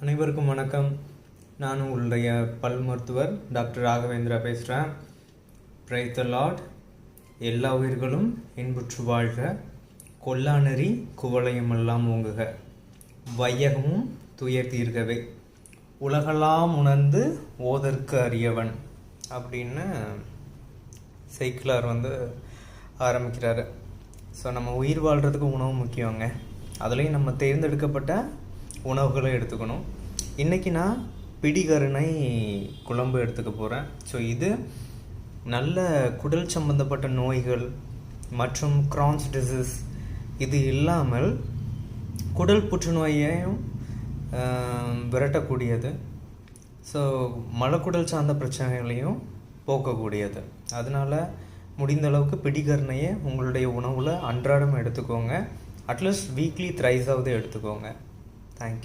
அனைவருக்கும் வணக்கம். நான் உங்களுடைய பல் மருத்துவர் டாக்டர் ராகவேந்திரா பேசுகிறேன் பிரைத்த லார்ட் எல்லா உயிர்களும் இன்புற்று வாழ்க. கொல்லாநெறி குவளையுமெல்லாம் ஓங்குக. வையகமும் துயர் தீர்கவே. உலகெல்லாம் உணர்ந்து ஓதற்கு அறியவன் அப்படின்னு சைக்கிளார் வந்து ஆரம்பிக்கிறாரு. ஸோ நம்ம உயிர் வாழ்கிறதுக்கு உணவு முக்கியங்க. அதுலேயும் நம்ம தேர்ந்தெடுக்கப்பட்ட உணவுகளை எடுத்துக்கணும். இன்றைக்கி நான் பிடிகருணை குழம்பு எடுத்துக்க போகிறேன் ஸோ இது நல்ல குடல் சம்பந்தப்பட்ட நோய்கள் மற்றும் கிரான்ஸ் டிசீஸ் இது இல்லாமல் குடல் புற்றுநோயையும் விரட்டக்கூடியது. ஸோ மலக்குடல் சார்ந்த பிரச்சனைகளையும் போக்கக்கூடியது. அதனால் முடிந்த அளவுக்கு பிடிகரணையை உங்களுடைய உணவில் அன்றாடம் எடுத்துக்கோங்க. அட்லீஸ்ட் வீக்லி த்ரைஸாவது எடுத்துக்கோங்க. Thank you.